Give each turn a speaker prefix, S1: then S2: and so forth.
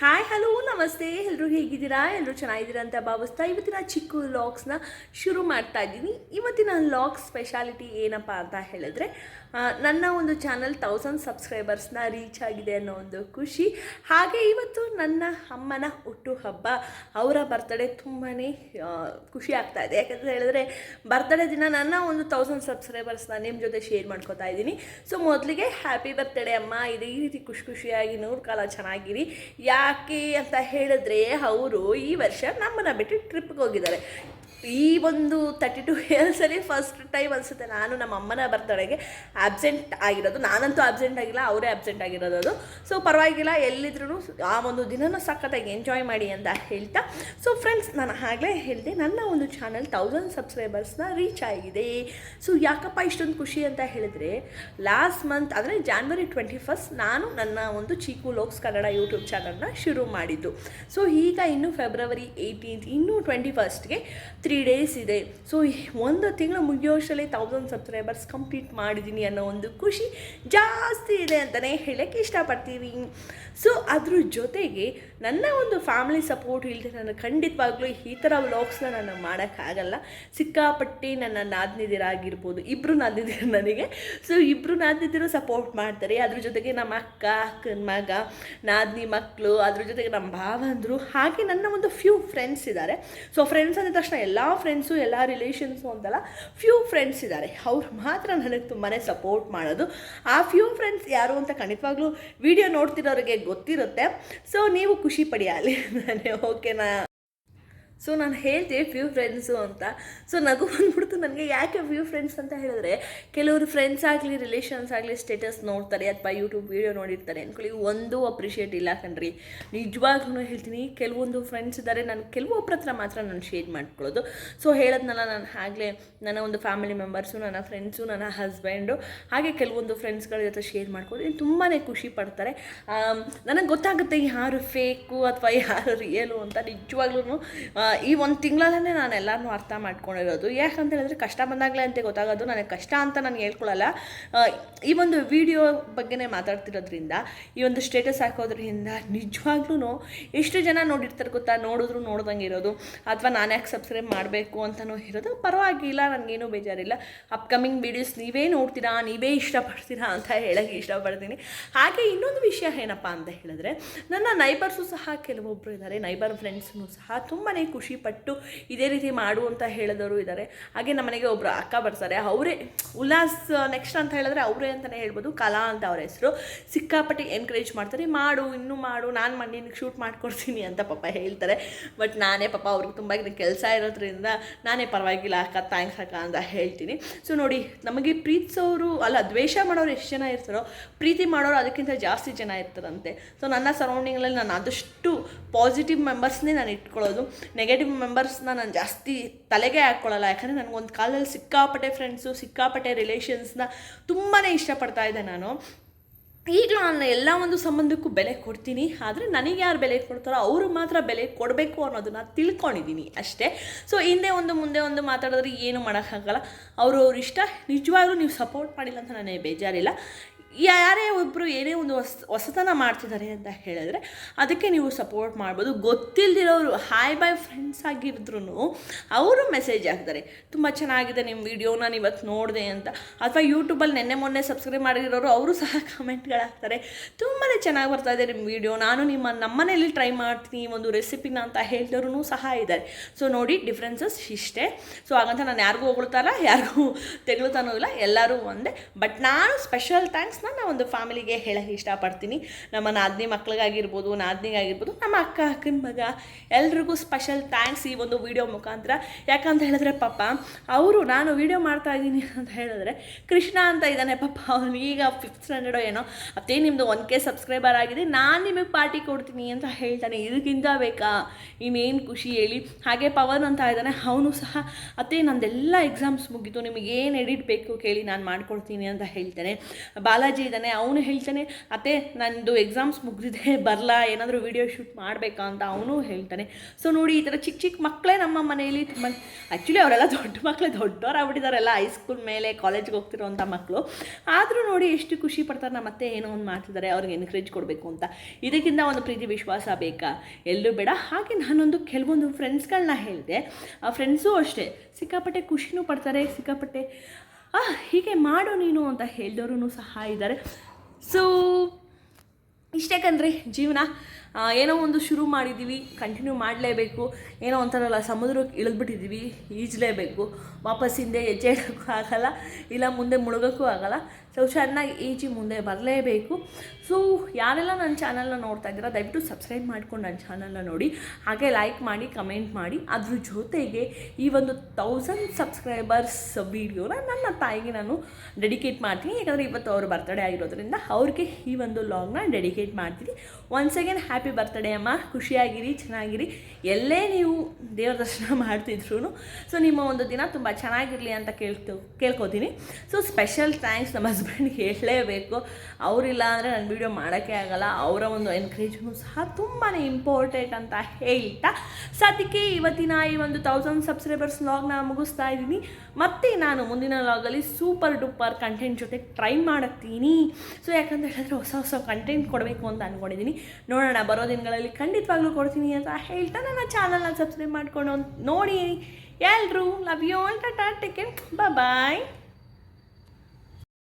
S1: Hi hello ನಮಸ್ತೆ. ಎಲ್ಲರೂ ಹೇಗಿದ್ದೀರಾ? ಎಲ್ಲರೂ ಚೆನ್ನಾಗಿದ್ದೀರಾ ಅಂತ ಭಾವಿಸ್ತಾ ಇವತ್ತಿನ ಚಿಕ್ಕ ಲಾಕ್ಸ್ನ ಶುರು ಮಾಡ್ತಾ ಇದ್ದೀನಿ. ಇವತ್ತಿನ ಲಾಗ್ ಸ್ಪೆಷಾಲಿಟಿ ಏನಪ್ಪ ಅಂತ ಹೇಳಿದ್ರೆ ನನ್ನ ಒಂದು ಚಾನಲ್ ತೌಸಂಡ್ ಸಬ್ಸ್ಕ್ರೈಬರ್ಸ್ನ ರೀಚ್ ಆಗಿದೆ ಅನ್ನೋ ಒಂದು ಖುಷಿ. ಹಾಗೆ ಇವತ್ತು ನನ್ನ ಅಮ್ಮನ ಹುಟ್ಟು ಹಬ್ಬ, ಅವರ ಬರ್ತಡೇ ತುಂಬಾ ಖುಷಿ ಆಗ್ತಾ ಇದೆ. ಯಾಕಂತ ಹೇಳಿದ್ರೆ ಬರ್ತಡೇ ದಿನ ನನ್ನ ಒಂದು ತೌಸಂಡ್ ಸಬ್ಸ್ಕ್ರೈಬರ್ಸ್ನ ನಿಮ್ಮ ಜೊತೆ ಶೇರ್ ಮಾಡ್ಕೋತಾ ಇದ್ದೀನಿ. ಸೊ ಮೊದಲಿಗೆ ಹ್ಯಾಪಿ ಬರ್ತಡೇ ಅಮ್ಮ. ಇದೇ ರೀತಿ ಖುಷಿ ಖುಷಿಯಾಗಿ ನೂರು ಕಾಲ ಚೆನ್ನಾಗಿರಿ. ಯಾಕೆ ಅಂತ ಹೇಳಿದ್ರೆ ಅವರು ಈ ವರ್ಷ ನಮ್ಮನ್ನ ಬಿಟ್ಟು ಟ್ರಿಪ್ಗೆ ಹೋಗಿದ್ದಾರೆ. ಈ ಒಂದು ತರ್ಟಿ ಟು ಇಯರ್ಸಲ್ಲಿ ಫಸ್ಟ್ ಟೈಮ್ ಅನಿಸುತ್ತೆ. ನಾನು ನಮ್ಮ ಅಮ್ಮನ ಬರ್ತಡೆಗೆ ಆಬ್ಸೆಂಟ್ ಆಗಿರೋದು. ನಾನಂತೂ ಆಬ್ಸೆಂಟ್ ಆಗಿಲ್ಲ, ಅವರೇ ಆಬ್ಸೆಂಟ್ ಆಗಿರೋದು ಅದು. ಸೊ ಪರವಾಗಿಲ್ಲ ಎಲ್ಲಿದ್ರೂ ಆ ಒಂದು ದಿನನೂ ಸಖತ್ತಾಗಿ ಎಂಜಾಯ್ ಮಾಡಿ ಅಂತ ಹೇಳ್ತಾ. ಸೊ ಫ್ರೆಂಡ್ಸ್ ನಾನು ಆಗಲೇ ಹೇಳಿದೆ, ನನ್ನ ಒಂದು ಚಾನಲ್ ತೌಸಂಡ್ ಸಬ್ಸ್ಕ್ರೈಬರ್ಸ್ನ ರೀಚ್ ಆಗಿದೆ. ಸೊ ಯಾಕಪ್ಪ ಇಷ್ಟೊಂದು ಖುಷಿ ಅಂತ ಹೇಳಿದ್ರೆ ಲಾಸ್ಟ್ ಮಂತ್ ಅಂದರೆ ಜಾನ್ವರಿ ಟ್ವೆಂಟಿ ಫಸ್ಟ್ ನಾನು ನನ್ನ ಒಂದು ಚೀಕು ಲೋಕ್ಸ್ ಕನ್ನಡ ಯೂಟ್ಯೂಬ್ ಚಾನಲ್ನ ಶುರು ಮಾಡಿದ್ದು. ಸೊ ಈಗ ಇನ್ನು ಫೆಬ್ರವರಿ ಏಯ್ಟೀನ್ತ್ ಇನ್ನೂ ಟ್ವೆಂಟಿ ಫಸ್ಟ್ಗೆ ತ್ರೀ ಡೇಸ್ ಇದೆ. ಸೊ ಒಂದು ತಿಂಗಳು ಮುಗಿಯೋಷ್ಟರಲ್ಲಿ ತೌಸಂಡ್ ಸಬ್ಸ್ಕ್ರೈಬರ್ಸ್ ಕಂಪ್ಲೀಟ್ ಮಾಡಿದ್ದೀನಿ ಅನ್ನೋ ಒಂದು ಖುಷಿ ಜಾಸ್ತಿ ಇದೆ ಅಂತಲೇ ಹೇಳೋಕ್ಕೆ ಇಷ್ಟಪಡ್ತೀವಿ. ಸೊ ಅದ್ರ ಜೊತೆಗೆ ನನ್ನ ಒಂದು ಫ್ಯಾಮಿಲಿ ಸಪೋರ್ಟ್ ಇಲ್ಲದೆ ನಾನು ಖಂಡಿತವಾಗ್ಲೂ ಈ ಥರ ವ್ಲಾಗ್ಸ್ನ ನಾನು ಮಾಡೋಕ್ಕಾಗಲ್ಲ. ಸಿಕ್ಕಾಪಟ್ಟಿ ನನ್ನ ನಾದ್ನಿದಿರಾಗಿರ್ಬೋದು. ಇಬ್ಬರು ನಾದ್ನಿದಿರು ನನಗೆ. ಸೊ ಇಬ್ಬರು ನಾದ್ನಿದಿರು ಸಪೋರ್ಟ್ ಮಾಡ್ತಾರೆ. ಅದ್ರ ಜೊತೆಗೆ ನಮ್ಮ ಅಕ್ಕ, ಅಕ್ಕನ ಮಗ, ನಾದ್ನಿ ಮಕ್ಕಳು ಅದ್ರ ಜೊತೆಗೆ ನಮ್ಮ ಭಾವಂದರು, ಹಾಗೆ ನನ್ನ ಒಂದು ಫ್ಯೂ ಫ್ರೆಂಡ್ಸ್ ಇದ್ದಾರೆ. ಸೊ ಫ್ರೆಂಡ್ಸ್ ಅಂದ ತಕ್ಷಣ ಎಲ್ಲ ಫ್ರೆಂಡ್ಸು ಎಲ್ಲ ರಿಲೇಷನ್ಸು ಅಂತಲ್ಲ ಫ್ಯೂ ಫ್ರೆಂಡ್ಸ್ ಇದ್ದಾರೆ ಅವ್ರು ಮಾತ್ರ ನನಗೆ ತುಂಬಾ ಸಪೋರ್ಟ್ ಮಾಡೋದು. ಆ ಫ್ಯೂ ಫ್ರೆಂಡ್ಸ್ ಯಾರು ಅಂತ ಖಂಡಿತವಾಗ್ಲೂ ವಿಡಿಯೋ ನೋಡ್ತಿರೋರಿಗೆ ಗೊತ್ತಿರುತ್ತೆ. ಸೊ ನೀವು ಖುಷಿ ಪಡಿಯಾಲಿ ನಾನೇ ಓಕೆನಾ ಸೊ ನಾನು ಹೇಳ್ತೀವಿ ಫ್ಯೂ ಫ್ರೆಂಡ್ಸು ಅಂತ. ಸೊ ನಗು ಬಂದ್ಬಿಡ್ತು ನನಗೆ, ಯಾಕೆ ಫ್ಯೂ ಫ್ರೆಂಡ್ಸ್ ಅಂತ ಹೇಳಿದ್ರೆ, ಕೆಲವರು ಫ್ರೆಂಡ್ಸ್ ಆಗಲಿ ರಿಲೇಷನ್ಸ್ ಆಗಲಿ ಸ್ಟೇಟಸ್ ನೋಡ್ತಾರೆ ಅಥವಾ ಯೂಟ್ಯೂಬ್ ವೀಡಿಯೋ ನೋಡಿರ್ತಾರೆ. ಅಂದ್ಕೊಳ್ಳಿ ಒಂದು ಅಪ್ರಿಷಿಯೇಟ್ ಇಲ್ಲ ಕಣ್ರಿ. ನಿಜವಾಗ್ಲೂ ಹೇಳ್ತೀನಿ, ಕೆಲವೊಂದು ಫ್ರೆಂಡ್ಸ್ ಇದ್ದಾರೆ ನಾನು ಕೆಲವೊಬ್ಬರ ಹತ್ರ ಮಾತ್ರ ನಾನು ಶೇರ್ ಮಾಡ್ಕೊಳ್ಳೋದು. ಸೊ ಹೇಳೋದ್ನಲ್ಲ ನಾನು ಆಗಲೇ ನನ್ನ ಒಂದು ಫ್ಯಾಮಿಲಿ ಮೆಂಬರ್ಸು ನನ್ನ ಫ್ರೆಂಡ್ಸು ನನ್ನ ಹಸ್ಬೆಂಡು ಹಾಗೆ ಕೆಲವೊಂದು ಫ್ರೆಂಡ್ಸ್ಗಳ ಜೊತೆ ಶೇರ್ ಮಾಡ್ಕೊಂಡು ತುಂಬಾ ಖುಷಿ ಪಡ್ತಾರೆ. ನನಗೆ ಗೊತ್ತಾಗುತ್ತೆ ಯಾರು ಫೇಕು ಅಥವಾ ಯಾರು ರಿಯಲು ಅಂತ ನಿಜವಾಗ್ಲೂ ಈ ಒಂದು ತಿಂಗಳಲ್ಲೇ ನಾನು ಎಲ್ಲರನ್ನೂ ಅರ್ಥ ಮಾಡ್ಕೊಂಡಿರೋದು. ಯಾಕಂತ ಹೇಳಿದ್ರೆ ಕಷ್ಟ ಬಂದಾಗಲೇ ಅಂತ ಗೊತ್ತಾಗೋದು. ನನಗೆ ಕಷ್ಟ ಅಂತ ನಾನು ಹೇಳ್ಕೊಳ್ಳಲ್ಲ ಈ ಒಂದು ವಿಡಿಯೋ ಬಗ್ಗೆನೇ ಮಾತಾಡ್ತಿರೋದ್ರಿಂದ, ಈ ಒಂದು ಸ್ಟೇಟಸ್ ಹಾಕೋದ್ರಿಂದ ನಿಜವಾಗ್ಲೂ ಎಷ್ಟು ಜನ ನೋಡಿರ್ತಾರೆ ಗೊತ್ತಾ? ನೋಡಿದ್ರು ನೋಡ್ದಂಗೆ ಇರೋದು. ಅಥವಾ ನಾನು ಯಾಕೆ ಸಬ್ಸ್ಕ್ರೈಬ್ ಮಾಡಬೇಕು ಅಂತಲೂ ಇರೋದು. ಪರವಾಗಿಲ್ಲ ನನಗೇನು ಬೇಜಾರಿಲ್ಲ. ಅಪ್ಕಮಿಂಗ್ ವೀಡಿಯೋಸ್ ನೀವೇ ನೋಡ್ತೀರಾ? ನೀವೇ ಇಷ್ಟಪಡ್ತೀರಾ ಅಂತ ಹೇಳೋಕ್ಕೆ ಇಷ್ಟಪಡ್ತೀನಿ. ಹಾಗೆ ಇನ್ನೊಂದು ವಿಷಯ ಏನಪ್ಪ ಅಂತ ಹೇಳಿದ್ರೆ, ನನ್ನ ನೈಬರ್ಸು ಸಹ ಕೆಲವೊಬ್ಬರು ಇದ್ದಾರೆ ನೈಬರ್ ಫ್ರೆಂಡ್ಸ್ನು ಸಹ ತುಂಬಾ ಖುಷಿ ಪಟ್ಟು ಇದೇ ರೀತಿ ಮಾಡು ಅಂತ ಹೇಳಿದವರು ಇದ್ದಾರೆ ಹಾಗೆ ನಮ್ಮನೆಗೆ ಒಬ್ಬರು ಅಕ್ಕ ಬರ್ತಾರೆ. ಅವರೇ, ಉಲ್ಲಾಸ್, ನೆಕ್ಸ್ಟ್ ಅಂತ ಹೇಳಿದ್ರೆ ಅವರೇ ಅಂತಲೇ ಹೇಳ್ಬೋದು. ಕಲಾ ಅಂತ ಅವ್ರ ಹೆಸರು. ಸಿಕ್ಕಾಪಟ್ಟೆ ಎನ್ಕರೇಜ್ ಮಾಡ್ತಾರೆ. ಮಾಡು, ಇನ್ನೂ ಮಾಡು. ನಾನು ಮಾಡಿ ಶೂಟ್ ಮಾಡ್ಕೊಡ್ತೀನಿ ಅಂತ ಪಾಪ ಹೇಳ್ತಾರೆ. ಬಟ್ ನಾನೇ ಪಾಪ ಅವ್ರಿಗೆ ತುಂಬ ಕೆಲಸ ಇರೋದ್ರಿಂದ ನಾನೇ ಪರವಾಗಿಲ್ಲ, ಅಕ್ಕ ಥ್ಯಾಂಕ್ಸ್ ಅಕ್ಕ ಅಂತ ಹೇಳ್ತೀನಿ. ಸೊ ನೋಡಿ, ನಮಗೆ ಪ್ರೀತಿಸೋರು, ಅಲ್ಲ, ದ್ವೇಷ ಮಾಡೋರು ಎಷ್ಟು ಜನ ಇರ್ತಾರೋ, ಪ್ರೀತಿ ಮಾಡೋರು ಅದಕ್ಕಿಂತ ಜಾಸ್ತಿ ಜನ ಇರ್ತಾರಂತೆ. ಸೊ ನನ್ನ ಸರೌಂಡಿಂಗಲ್ಲಿ ನಾನು ಆದಷ್ಟು ಪಾಸಿಟಿವ್ ಮೆಂಬರ್ಸ್ನೇ ನಾನು ಇಟ್ಕೊಳ್ಳೋದು. ನೆಗೆಟಿವ್ ಮೆಂಬರ್ಸ್ನ ನಾನು ಜಾಸ್ತಿ ತಲೆಗೆ ಹಾಕ್ಕೊಳ್ಳಲ್ಲ ಯಾಕಂದರೆ ನನಗೊಂದು ಕಾಲದಲ್ಲಿ ಸಿಕ್ಕಾಪಟ್ಟೆ ಫ್ರೆಂಡ್ಸು ಸಿಕ್ಕಾಪಟ್ಟೆ ರಿಲೇಷನ್ಸ್ನ ತುಂಬಾ ಇಷ್ಟಪಡ್ತಾ ಇದ್ದೆ ನಾನು. ಈಗಲೂ ನಾನು ಎಲ್ಲ ಒಂದು ಸಂಬಂಧಕ್ಕೂ ಬೆಲೆ ಕೊಡ್ತೀನಿ. ಆದರೆ ನನಗೆ ಯಾರು ಬೆಲೆ ಕೊಡ್ತಾರೋ ಅವರು ಮಾತ್ರ ಬೆಲೆ ಕೊಡಬೇಕು ಅನ್ನೋದನ್ನ ತಿಳ್ಕೊಂಡಿದ್ದೀನಿ ಅಷ್ಟೇ. ಸೊ ಹಿಂದೆ ಒಂದು ಮುಂದೆ ಒಂದು ಮಾತಾಡಿದ್ರೆ ಏನು ಮಾಡೋಕ್ಕಾಗಲ್ಲ. ಅವರು ಅವ್ರ ಇಷ್ಟ. ನಿಜವಾಗ್ಲೂ ನೀವು ಸಪೋರ್ಟ್ ಮಾಡಿಲ್ಲ ಅಂತ ನನಗೆ ಬೇಜಾರಿಲ್ಲ. ಯಾರೇ ಒಬ್ಬರು ಏನೇ ಒಂದು ಹೊಸ, ಹೊಸತನ ಮಾಡ್ತಿದ್ದಾರೆ ಅಂತ ಹೇಳಿದ್ರೆ ಅದಕ್ಕೆ ನೀವು ಸಪೋರ್ಟ್ ಮಾಡ್ಬೋದು. ಗೊತ್ತಿಲ್ಲದಿರೋರು ಹಾಯ್ ಬಾಯ್ ಫ್ರೆಂಡ್ಸ್ ಆಗಿದ್ರು ಅವರು ಮೆಸೇಜ್ ಹಾಕ್ತಾರೆ. ತುಂಬ ಚೆನ್ನಾಗಿದೆ ನಿಮ್ಮ ವಿಡಿಯೋ ನಾನು ಇವತ್ತು ನೋಡಿದೆ ಅಂತ. ಅಥವಾ ಯೂಟ್ಯೂಬಲ್ಲಿ ನೆನ್ನೆ ಮೊನ್ನೆ ಸಬ್ಸ್ಕ್ರೈಬ್ ಮಾಡಿರೋರು ಅವರು ಸಹ ಕಮೆಂಟ್ಗಳು ಹಾಕ್ತಾರೆ ತುಂಬಾ ಚೆನ್ನಾಗಿ ಬರ್ತಾ ಇದೆ ನಿಮ್ಮ ವಿಡಿಯೋ ನಾನು ನಿಮ್ಮ, ನಮ್ಮನೇಲಿ ಟ್ರೈ ಮಾಡ್ತೀನಿ, ಒಂದು ರೆಸಿಪಿನ ಅಂತ ಹೇಳಿದವ್ರು ಸಹ ಇದ್ದಾರೆ. ಸೊ ನೋಡಿ ಡಿಫ್ರೆನ್ಸಸ್ ಇಷ್ಟೇ. ಸೊ ಹಾಗಂತ ನಾನು ಯಾರಿಗೂ ಹೊಗಳ್ತಾರ, ಯಾರಿಗೂ ತೆಗಳ್ತಾನೂ ಇಲ್ಲ, ಎಲ್ಲರೂ ಒಂದೇ. ಬಟ್ ನಾನು ಸ್ಪೆಷಲ್ ನಾನು ಒಂದು ಫ್ಯಾಮಿಲಿಗೆ ಹೇಳೋಕ್ಕೆ ಇಷ್ಟಪಡ್ತೀನಿ. ನಮ್ಮ ನಾದಿನಿ ಮಕ್ಳಿಗಾಗಿರ್ಬೋದು, ನಾದಿನಿಗಾಗಿರ್ಬೋದು, ನಮ್ಮ ಅಕ್ಕ, ಅಕ್ಕನ ಮಗ, ಎಲ್ರಿಗೂ ಸ್ಪೆಷಲ್ ಥ್ಯಾಂಕ್ಸ್ ಈ ಒಂದು ವಿಡಿಯೋ ಮುಖಾಂತರ. ಯಾಕಂತ ಹೇಳಿದ್ರೆ ಪಾಪ, ಅವರು ನಾನು ವಿಡಿಯೋ ಮಾಡ್ತಾ ಇದ್ದೀನಿ ಅಂತ ಹೇಳಿದ್ರೆ, ಕೃಷ್ಣ ಅಂತ ಇದ್ದಾನೆ ಪಾಪ, ಅವನು ಈಗ ಫಿಫ್ತ್ ಸ್ಟ್ಯಾಂಡರ್ಡೋ ಏನೋ. ಅದೇ ನಿಮ್ಮದು ಒನ್ ಕೆ ಸಬ್ಸ್ಕ್ರೈಬರ್ ಆಗಿದೆ, ನಾನು ನಿಮಗೆ ಪಾರ್ಟಿ ಕೊಡ್ತೀನಿ ಅಂತ ಹೇಳ್ತಾನೆ. ಇದಕ್ಕಿಂತ ಬೇಕಾ? ಇನ್ನೇನು ಖುಷಿ ಹೇಳಿ. ಹಾಗೆ ಪವನ್ ಅಂತ ಇದ್ದಾನೆ, ಅವನು ಸಹ. ಅತ್ತೆ ನಂದೆಲ್ಲ ಎಕ್ಸಾಮ್ಸ್ ಮುಗಿತು ನಿಮಗೆ ಏನು ಎಡಿಟ್ ಬೇಕು ಕೇಳಿ ನಾನು ಮಾಡ್ಕೊಡ್ತೀನಿ ಅಂತ ಹೇಳ್ತಾನೆ. ಬಾಲಾಜಿ ಬಾಲಾಜಿ ಇದ್ದಾನೆ, ಅವನು ಹೇಳ್ತಾನೆ, ಅತ್ತೆ, ನಂದು ಎಕ್ಸಾಮ್ಸ್ ಮುಗಿದಿದೆ, ಬರಲಾ, ಏನಾದರೂ ವಿಡಿಯೋ ಶೂಟ್ ಮಾಡಬೇಕಾ ಅಂತ ಅವನು ಹೇಳ್ತಾನೆ. ಸೊ ನೋಡಿ, ಈ ಥರ ಚಿಕ್ಕ ಚಿಕ್ಕ ಮಕ್ಕಳೇ ನಮ್ಮ ಮನೆಯಲ್ಲಿ ತುಂಬ ಆ್ಯಕ್ಚುಲಿ ಅವರೆಲ್ಲ ದೊಡ್ಡ ಮಕ್ಕಳೇ ಹೈ ಹೈಸ್ಕೂಲ್ ಮೇಲೆ ಕಾಲೇಜ್ಗೆ ಹೋಗ್ತಿರೋಂಥ ಮಕ್ಕಳು ಆದರೂ ನೋಡಿ ಎಷ್ಟು ಖುಷಿ ಪಡ್ತಾರೆ ನಮ್ಮ ಅತ್ತೆ ಏನೋ ಒಂದು ಮಾಡ್ತಿದ್ದಾರೆ ಅವ್ರಿಗೆ ಎನ್ಕರೇಜ್ ಕೊಡಬೇಕು ಅಂತ. ಇದಕ್ಕಿಂತ ಒಂದು ಪ್ರೀತಿ, ವಿಶ್ವಾಸ ಬೇಕಾ? ಎಲ್ಲೂ ಬೇಡ. ಹಾಗೆ ನಾನೊಂದು ಕೆಲವೊಂದು ಫ್ರೆಂಡ್ಸ್ಗಳನ್ನ ಹೇಳಿದೆ. ಆ ಫ್ರೆಂಡ್ಸು ಅಷ್ಟೇ. ಸಿಕ್ಕಾಪಟ್ಟೆ ಖುಷಿನೂ ಪಡ್ತಾರೆ, ಸಿಕ್ಕಾಪಟ್ಟೆ ಹೀಗೆ ಮಾಡು ನೀನು ಅಂತ ಹೇಳಿದವರು ಸಹ ಇದ್ದಾರೆ. ಸೊ ಇಷ್ಟೇ ಜೀವನ ಆ, ಏನೋ ಒಂದು ಶುರು ಮಾಡಿದ್ದೀವಿ ಕಂಟಿನ್ಯೂ ಮಾಡಲೇಬೇಕು. ಏನೋ ಒಂಥರಲ್ಲ ಸಮುದ್ರಕ್ಕೆ ಇಳಿದ್ಬಿಟ್ಟಿದ್ದೀವಿ ಈಜಲೇಬೇಕು. ವಾಪಸ್ ಹಿಂದೆ ಹೆಜ್ಜೆ ಇಡೋಕ್ಕೂ ಆಗಲ್ಲ, ಇಲ್ಲ ಮುಂದೆ ಮುಳುಗೋಕ್ಕೂ ಆಗಲ್ಲ. ಸೊ ಚೆನ್ನಾಗಿ ಈಜಿ ಮುಂದೆ ಬರಲೇಬೇಕು. ಸೊ ಯಾರೆಲ್ಲ ನನ್ನ ಚಾನಲ್ನ ನೋಡ್ತಾ ಇದ್ದೀರಾ, ದಯವಿಟ್ಟು ಸಬ್ಸ್ಕ್ರೈಬ್ ಮಾಡ್ಕೊಂಡು ನನ್ನ ಚಾನಲ್ನ ನೋಡಿ. ಹಾಗೆ ಲೈಕ್ ಮಾಡಿ ಕಮೆಂಟ್ ಮಾಡಿ. ಅದ್ರ ಜೊತೆಗೆ ಈ ಒಂದು ತೌಸಂಡ್ ಸಬ್ಸ್ಕ್ರೈಬರ್ಸ್ ವೀಡಿಯೋನ ನನ್ನ ತಾಯಿಗೆ ನಾನು ಡೆಡಿಕೇಟ್ ಮಾಡ್ತೀನಿ. ಯಾಕಂದರೆ ಇವತ್ತು ಅವ್ರ ಬರ್ತಡೇ ಆಗಿರೋದ್ರಿಂದ ಅವ್ರಿಗೆ ಈ ಒಂದು ಲಾಗ್ನ ಡೆಡಿಕೇಟ್ ಮಾಡ್ತೀನಿ. ಒನ್ಸ್ ಅಗೇನ್ ಹ್ಯಾಪಿ ಬರ್ತಡೇ ಅಮ್ಮ. ಖುಷಿಯಾಗಿರಿ, ಚೆನ್ನಾಗಿರಿ. ಎಲ್ಲೇ ನೀವು ದೇವ್ರ ದರ್ಶನ ಮಾಡ್ತಿದ್ರು ಸೊ ನಿಮ್ಮ ಒಂದು ದಿನ ತುಂಬ ಚೆನ್ನಾಗಿರಲಿ ಅಂತ ಕೇಳ್ತು ಕೇಳ್ಕೊತೀನಿ. ಸೊ ಸ್ಪೆಷಲ್ ಥ್ಯಾಂಕ್ಸ್ ನಮ್ಮ ಹಸ್ಬೆಂಡ್ಗೆ ಹೇಳಲೇಬೇಕು. ಅವರಿಲ್ಲ ಅಂದರೆ ನನ್ನ ವೀಡಿಯೋ ಮಾಡೋಕ್ಕೆ ಆಗಲ್ಲ. ಅವರ ಒಂದು ಎನ್ಕರೇಜ್ನು ಸಹ ತುಂಬಾ ಇಂಪಾರ್ಟೆಂಟ್ ಅಂತ ಹೇಳ್ತಾ ಸದ್ಯಕ್ಕೆ ಇವತ್ತಿನ ಈ ಒಂದು ತೌಸಂಡ್ ಸಬ್ಸ್ಕ್ರೈಬರ್ಸ್ ಲಾಗ್ನ ಮುಗಿಸ್ತಾ ಇದ್ದೀನಿ. ಮತ್ತೆ ನಾನು ಮುಂದಿನ ಲಾಗಲ್ಲಿ ಸೂಪರ್ ಡೂಪರ್ ಕಂಟೆಂಟ್ ಜೊತೆ ಟ್ರೈ ಮಾಡತ್ತೀನಿ. ಸೊ ಯಾಕಂತ ಹೇಳಿದ್ರೆ ಹೊಸ ಹೊಸ ಕಂಟೆಂಟ್ ಕೊಡಬೇಕು ಅಂತ ಅಂದ್ಕೊಂಡಿದ್ದೀನಿ ನೋಡೋಣ ಬರೋ ದಿನಗಳಲ್ಲಿ ಖಂಡಿತವಾಗ್ಲೂ ಕೊಡ್ತೀನಿ ಅಂತ ಹೇಳ್ತಾ ನನ್ನ ಚಾನಲ್ನ ಸಬ್ಸ್ಕ್ರೈಬ್ ಮಾಡ್ಕೊಂಡು ನೋಡಿ ಎಲ್ಲರೂ ಲವ್ ಯು ಅಂತ ಟೇಕ್ ಬಾಯ್